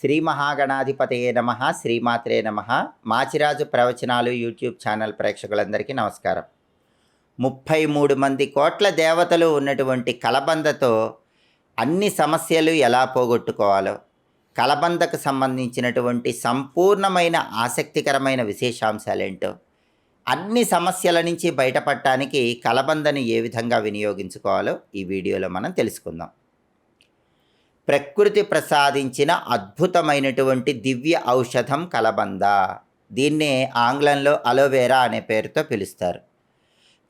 శ్రీ మహాగణాధిపతయే నమ శ్రీమాత్రే నమ. మాచిరాజు ప్రవచనాలు యూట్యూబ్ ఛానల్ ప్రేక్షకులందరికీ నమస్కారం. ముప్పై మూడు మంది కోట్ల దేవతలు ఉన్నటువంటి కలబందతో అన్ని సమస్యలు ఎలా పోగొట్టుకోవాలో కలబందకు సంబంధించినటువంటి సంపూర్ణమైన ఆసక్తికరమైన విశేషాంశాలేంటో అన్ని సమస్యల నుంచి బయటపడటానికి కలబందని ఏ విధంగా వినియోగించుకోవాలో ఈ వీడియోలో మనం తెలుసుకుందాం. ప్రకృతి ప్రసాదించిన అద్భుతమైనటువంటి దివ్య ఔషధం కలబంద. దీన్నే ఆంగ్లంలో అలోవేరా అనే పేరుతో పిలుస్తారు.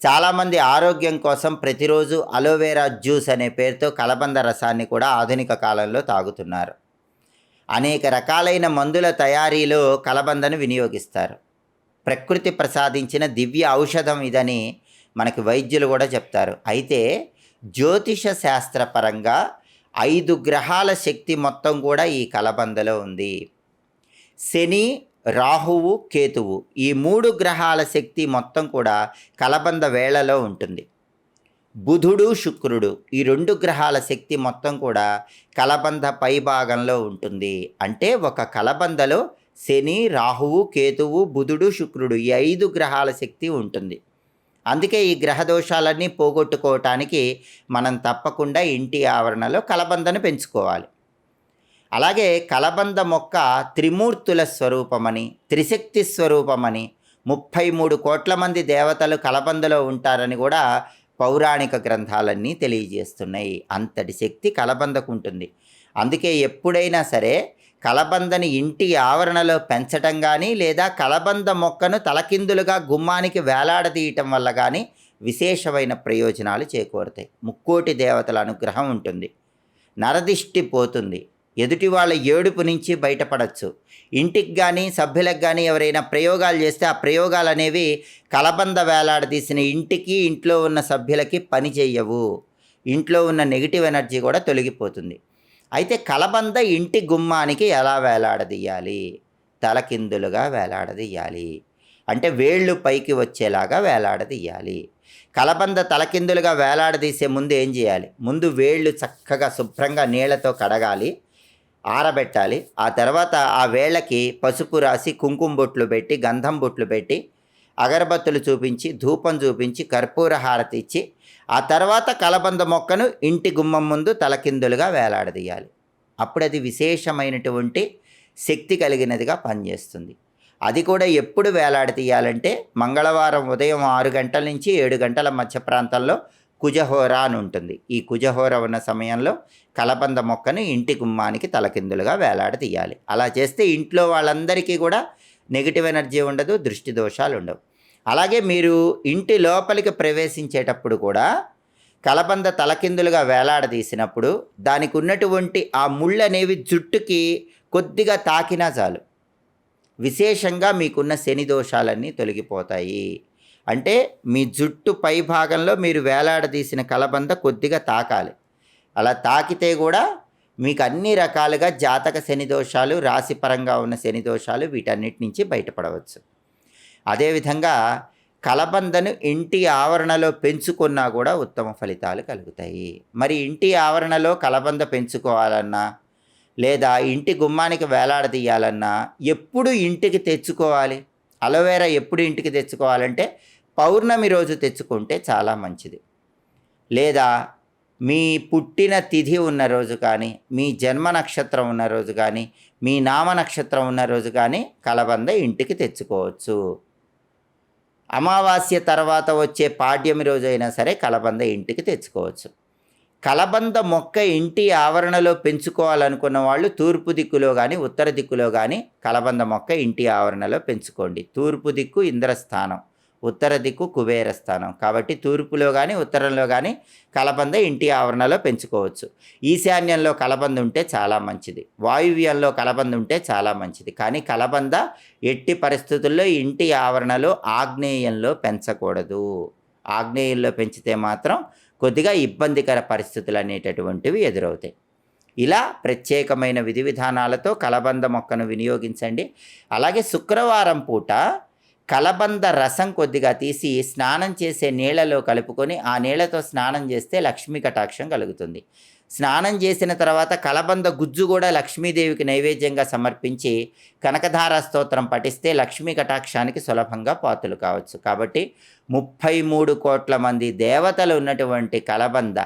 చాలామంది ఆరోగ్యం కోసం ప్రతిరోజు అలోవేరా జ్యూస్ అనే పేరుతో కలబంద రసాన్ని కూడా ఆధునిక కాలంలో తాగుతున్నారు. అనేక రకాలైన మందుల తయారీలో కలబందను వినియోగిస్తారు. ప్రకృతి ప్రసాదించిన దివ్య ఔషధం ఇదని మనకి వైద్యులు కూడా చెప్తారు. అయితే జ్యోతిష శాస్త్రపరంగా ఐదు గ్రహాల శక్తి మొత్తం కూడా ఈ కలబందలో ఉంది. శని రాహువు కేతువు ఈ మూడు గ్రహాల శక్తి మొత్తం కూడా కలబంద వేళలో ఉంటుంది. బుధుడు శుక్రుడు ఈ రెండు గ్రహాల శక్తి మొత్తం కూడా కలబంద పై భాగంలో ఉంటుంది. అంటే ఒక కలబందలో శని రాహువు కేతువు బుధుడు శుక్రుడు ఈ ఐదు గ్రహాల శక్తి ఉంటుంది. అందుకే ఈ గ్రహ దోషాలన్నీ పోగొట్టుకోవటానికి మనం తప్పకుండా ఇంటి ఆవరణలో కలబందను పెంచుకోవాలి. అలాగే కలబంద మొక్క త్రిమూర్తుల స్వరూపమని త్రిశక్తి స్వరూపమని ముప్పై మూడు కోట్ల మంది దేవతలు కలబందలో ఉంటారని కూడా పౌరాణిక గ్రంథాలన్నీ తెలియజేస్తున్నాయి. అంతటి శక్తి కలబందకు ఉంటుంది. అందుకే ఎప్పుడైనా సరే కలబందని ఇంటి ఆవరణలో పెంచటం కానీ లేదా కలబంద మొక్కను తలకిందులుగా గుమ్మానికి వేలాడదీయటం వల్ల కానీ విశేషమైన ప్రయోజనాలు చేకూరుతాయి. ముక్కోటి దేవతల అనుగ్రహం ఉంటుంది. నరదిష్టి పోతుంది. ఎదుటి వాళ్ళ ఏడుపు నుంచి బయటపడచ్చు. ఇంటికి కానీ సభ్యులకు కానీ ఎవరైనా ప్రయోగాలు చేస్తే ఆ ప్రయోగాలు అనేవి కలబంద వేలాడదీసిన ఇంటికి ఇంట్లో ఉన్న సభ్యులకి పని చేయవు. ఇంట్లో ఉన్న నెగిటివ్ ఎనర్జీ కూడా తొలగిపోతుంది. అయితే కలబంద ఇంటి గుమ్మానికి ఎలా వేలాడదీయాలి? తలకిందులుగా వేలాడదీయాలి. అంటే వేళ్ళు పైకి వచ్చేలాగా వేలాడదీయాలి. కలబంద తలకిందులుగా వేలాడదీసే ముందు ఏం చేయాలి? ముందు వేళ్ళు చక్కగా శుభ్రంగా నీళ్ళతో కడగాలి ఆరబెట్టాలి. ఆ తర్వాత ఆ వేళ్ళకి పసుపు రాసి కుంకుమ బొట్లు పెట్టి గంధం బొట్లు పెట్టి అగరబత్తులు చూపించి ధూపం చూపించి కర్పూర హారతి ఇచ్చి ఆ తర్వాత కలబంద మొక్కను ఇంటి గుమ్మం ముందు తలకిందులుగా వేలాడదీయాలి. అప్పుడు అది విశేషమైనటువంటి శక్తి కలిగినదిగా పనిచేస్తుంది. అది కూడా ఎప్పుడు వేలాడదీయాలంటే మంగళవారం ఉదయం ఆరు గంటల నుంచి ఏడు గంటల మధ్య ప్రాంతంలో కుజహోర అని ఉంటుంది. ఈ కుజహోర ఉన్న సమయంలో కలబంద మొక్కను ఇంటి గుమ్మానికి తలకిందులుగా వేలాడదీయాలి. అలా చేస్తే ఇంట్లో వాళ్ళందరికీ కూడా నెగిటివ్ ఎనర్జీ ఉండదు దృష్టి దోషాలు ఉండవు. అలాగే మీరు ఇంటి లోపలికి ప్రవేశించేటప్పుడు కూడా కలబంద తలకిందులుగా వేలాడదీసినప్పుడు దానికి ఉన్నటువంటి ఆ ముళ్ళు అనేవి జుట్టుకి కొద్దిగా తాకినా చాలు. విశేషంగా మీకున్న శని దోషాలన్నీ తొలగిపోతాయి. అంటే మీ జుట్టు పై భాగంలో మీరు వేలాడదీసిన కలబంద కొద్దిగా తాకాలి. అలా తాకితే కూడా మీకు అన్ని రకాలుగా జాతక శని దోషాలు రాశిపరంగా ఉన్న శని దోషాలు వీటన్నిటి నుంచి బయటపడవచ్చు. అదేవిధంగా కలబందను ఇంటి ఆవరణలో పెంచుకున్నా కూడా ఉత్తమ ఫలితాలు కలుగుతాయి. మరి ఇంటి ఆవరణలో కలబంద పెంచుకోవాలన్నా లేదా ఇంటి గుమ్మానికి వేలాడదీయాలన్నా ఎప్పుడు ఇంటికి తెచ్చుకోవాలి? అలోవేరా ఎప్పుడు ఇంటికి తెచ్చుకోవాలంటే పౌర్ణమి రోజు తెచ్చుకుంటే చాలా మంచిది. లేదా మీ పుట్టిన తిథి ఉన్న రోజు కానీ మీ జన్మ నక్షత్రం ఉన్న రోజు కానీ మీ నామ నక్షత్రం ఉన్న రోజు కానీ కలబంద ఇంటికి తెచ్చుకోవచ్చు. అమావాస్య తర్వాత వచ్చే పాడ్యమి రోజు అయినా సరే కలబంద ఇంటికి తెచ్చుకోవచ్చు. కలబంద మొక్క ఇంటి ఆవరణలో పెంచుకోవాలనుకున్న వాళ్ళు తూర్పు దిక్కులో కానీ ఉత్తర దిక్కులో కానీ కలబంద మొక్క ఇంటి ఆవరణలో పెంచుకోండి. తూర్పు దిక్కు ఇంద్రస్థానం. ఉత్తర దిక్కు కుబేర స్థానం. కాబట్టి తూర్పులో కానీ ఉత్తరంలో కానీ కలబంద ఇంటి ఆవరణలో పెంచుకోవచ్చు. ఈశాన్యంలో కలబంద ఉంటే చాలా మంచిది. వాయువ్యంలో కలబంద ఉంటే చాలా మంచిది. కానీ కలబంద ఎట్టి పరిస్థితుల్లో ఇంటి ఆవరణలో ఆగ్నేయంలో పెంచకూడదు. ఆగ్నేయంలో పెంచితే మాత్రం కొద్దిగా ఇబ్బందికర పరిస్థితులు అనేటటువంటివి ఎదురవుతాయి. ఇలా ప్రత్యేకమైన విధి విధానాలతో కలబంద మొక్కను వినియోగించండి. అలాగే శుక్రవారం పూట కలబంద రసం కొద్దిగా తీసి స్నానం చేసే నీళ్ళలో కలుపుకొని ఆ నీళ్ళతో స్నానం చేస్తే లక్ష్మీ కటాక్షం కలుగుతుంది. స్నానం చేసిన తర్వాత కలబంద గుజ్జు కూడా లక్ష్మీదేవికి నైవేద్యంగా సమర్పించి కనకధార స్తోత్రం పఠిస్తే లక్ష్మీ కటాక్షానికి సులభంగా పాతులు కావచ్చు. కాబట్టి ముప్పై మూడు కోట్ల మంది దేవతలు ఉన్నటువంటి కలబంద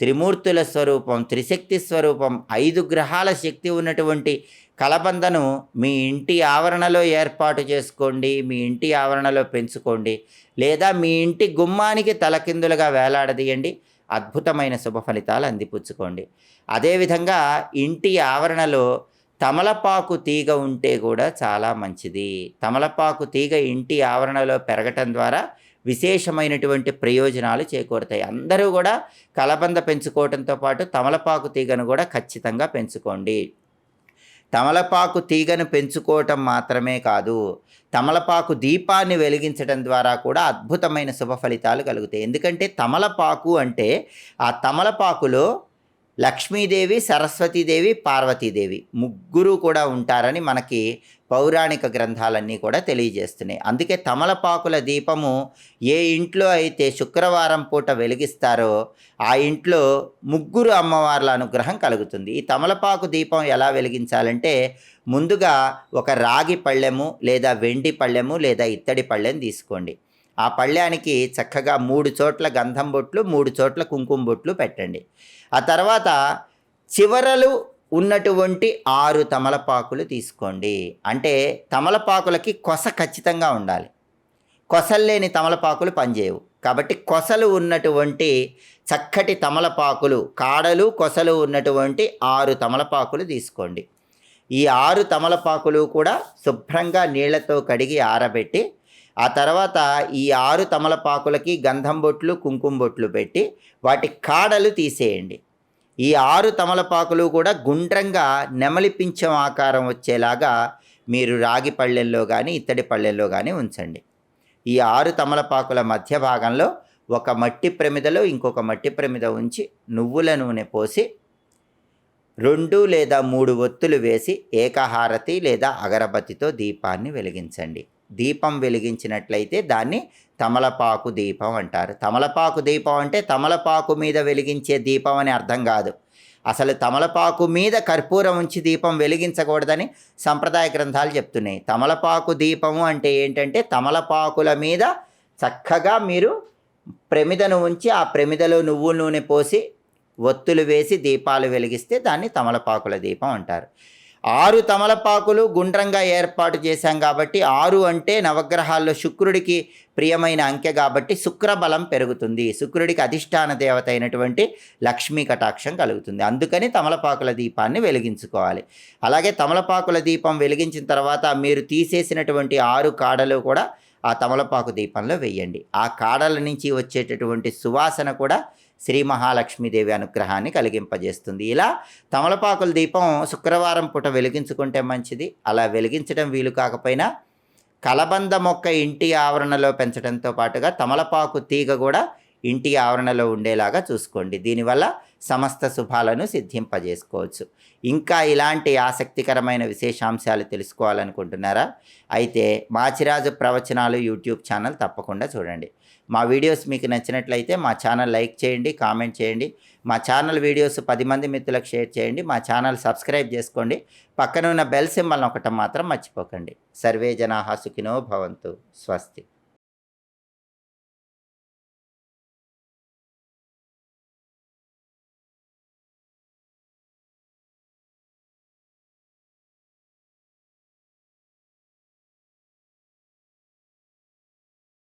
త్రిమూర్తుల స్వరూపం త్రిశక్తి స్వరూపం ఐదు గ్రహాల శక్తి ఉన్నటువంటి కలబందను మీ ఇంటి ఆవరణలో ఏర్పాటు చేసుకోండి మీ ఇంటి ఆవరణలో పెంచుకోండి లేదా మీ ఇంటి గుమ్మానికి తలకిందులుగా వేలాడదీయండి. అద్భుతమైన శుభ ఫలితాలు అందిపుచ్చుకోండి. అదేవిధంగా ఇంటి ఆవరణలో తమలపాకు తీగ ఉంటే కూడా చాలా మంచిది. తమలపాకు తీగ ఇంటి ఆవరణలో పెరగటం ద్వారా విశేషమైనటువంటి ప్రయోజనాలు చేకూరుతాయి. అందరూ కూడా కలబంద పెంచుకోవడంతో పాటు తమలపాకు తీగను కూడా ఖచ్చితంగా పెంచుకోండి. తమలపాకు తీగను పెంచుకోవటం మాత్రమే కాదు తమలపాకు దీపాన్ని వెలిగించడం ద్వారా కూడా అద్భుతమైన శుభ ఫలితాలు కలుగుతాయి. ఎందుకంటే తమలపాకు అంటే ఆ తమలపాకులో లక్ష్మీదేవి సరస్వతీదేవి పార్వతీదేవి ముగ్గురు కూడా ఉంటారని మనకి పౌరాణిక గ్రంథాలన్నీ కూడా తెలియజేస్తున్నాయి. అందుకే తమలపాకుల దీపము ఏ ఇంట్లో అయితే శుక్రవారం పూట వెలిగిస్తారో ఆ ఇంట్లో ముగ్గురు అమ్మవార్ల అనుగ్రహం కలుగుతుంది. ఈ తమలపాకు దీపం ఎలా వెలిగించాలంటే ముందుగా ఒక రాగి పళ్ళెము లేదా వెండి పళ్ళెము లేదా ఇత్తడి పళ్ళెం తీసుకోండి. ఆ పళ్ళ్యానికి చక్కగా మూడు చోట్ల గంధం బొట్లు మూడు చోట్ల కుంకుమ బొట్లు పెట్టండి. ఆ తర్వాత చివరలు ఉన్నటువంటి ఆరు తమలపాకులు తీసుకోండి. అంటే తమలపాకులకి కొస ఖచ్చితంగా ఉండాలి. కొసలు లేని తమలపాకులు పనిచేయవు. కాబట్టి కొసలు ఉన్నటువంటి చక్కటి తమలపాకులు కాడలు కొసలు ఉన్నటువంటి ఆరు తమలపాకులు తీసుకోండి. ఈ ఆరు తమలపాకులు కూడా శుభ్రంగా నీళ్ళతో కడిగి ఆరబెట్టి ఆ తర్వాత ఈ ఆరు తమలపాకులకి గంధం బొట్లు కుంకుమ బొట్లు పెట్టి వాటి కాడలు తీసేయండి. ఈ ఆరు తమలపాకులు కూడా గుండ్రంగా నెమలి పింఛం ఆకారం వచ్చేలాగా మీరు రాగి పళ్ళెల్లో కానీ ఇత్తడి పళ్ళెల్లో కానీ ఉంచండి. ఈ ఆరు తమలపాకుల మధ్య భాగంలో ఒక మట్టి ప్రమిదలో ఇంకొక మట్టి ప్రమిద ఉంచి నువ్వుల నూనె పోసి రెండు లేదా మూడు ఒత్తులు వేసి ఏకహారతి లేదా అగరబత్తితో దీపాన్ని వెలిగించండి. దీపం వెలిగించినట్లయితే దాన్ని తమలపాకు దీపం అంటారు. తమలపాకు దీపం అంటే తమలపాకు మీద వెలిగించే దీపం అని అర్థం కాదు. అసలు తమలపాకు మీద కర్పూరం ఉంచి దీపం వెలిగించకూడదని సంప్రదాయ గ్రంథాలు చెప్తున్నాయి. తమలపాకు దీపము అంటే ఏంటంటే తమలపాకుల మీద చక్కగా మీరు ప్రమిదను ఉంచి ఆ ప్రమిదలో నువ్వు నూనె పోసి ఒత్తులు వేసి దీపాలు వెలిగిస్తే దాన్ని తమలపాకుల దీపం అంటారు. ఆరు తమలపాకులు గుండ్రంగా ఏర్పాటు చేశాం కాబట్టి ఆరు అంటే నవగ్రహాల్లో శుక్రుడికి ప్రియమైన అంకె కాబట్టి శుక్రబలం పెరుగుతుంది. శుక్రుడికి అధిష్టాన దేవత అయినటువంటి లక్ష్మీ కటాక్షం కలుగుతుంది. అందుకని తమలపాకుల దీపాన్ని వెలిగించుకోవాలి. అలాగే తమలపాకుల దీపం వెలిగించిన తర్వాత మీరు తీసేసినటువంటి ఆరు కాడలు కూడా ఆ తమలపాకు దీపంలో వెయ్యండి ఆ కాడల నుంచి వచ్చేటటువంటి సువాసన కూడా శ్రీ మహాలక్ష్మీదేవి అనుగ్రహాన్ని కలిగింపజేస్తుంది. ఇలా తమలపాకుల దీపం శుక్రవారం పూట వెలిగించుకుంటే మంచిది. అలా వెలిగించడం వీలు కాకపోయినా కలబంద మొక్క ఇంటి ఆవరణలో పెంచడంతో పాటుగా తమలపాకు తీగ కూడా ఇంటి ఆవరణలో ఉండేలాగా చూసుకోండి. దీనివల్ల సమస్త శుభాలను సిద్ధింపజేసుకోవచ్చు. ఇంకా ఇలాంటి ఆసక్తికరమైన విశేషాంశాలు తెలుసుకోవాలనుకుంటున్నారా? అయితే మాచిరాజు ప్రవచనాలు యూట్యూబ్ ఛానల్ తప్పకుండా చూడండి. మా వీడియోస్ మీకు నచ్చినట్లయితే మా ఛానల్ లైక్ చేయండి కామెంట్ చేయండి. మా ఛానల్ వీడియోస్ పది మంది మిత్రులకు షేర్ చేయండి. మా ఛానల్ సబ్స్క్రైబ్ చేసుకోండి. పక్కన ఉన్న బెల్ సింబల్ ఒకటం మాత్రం మర్చిపోకండి. సర్వే జనాహా సుఖినో భవంతు. స్వస్తి.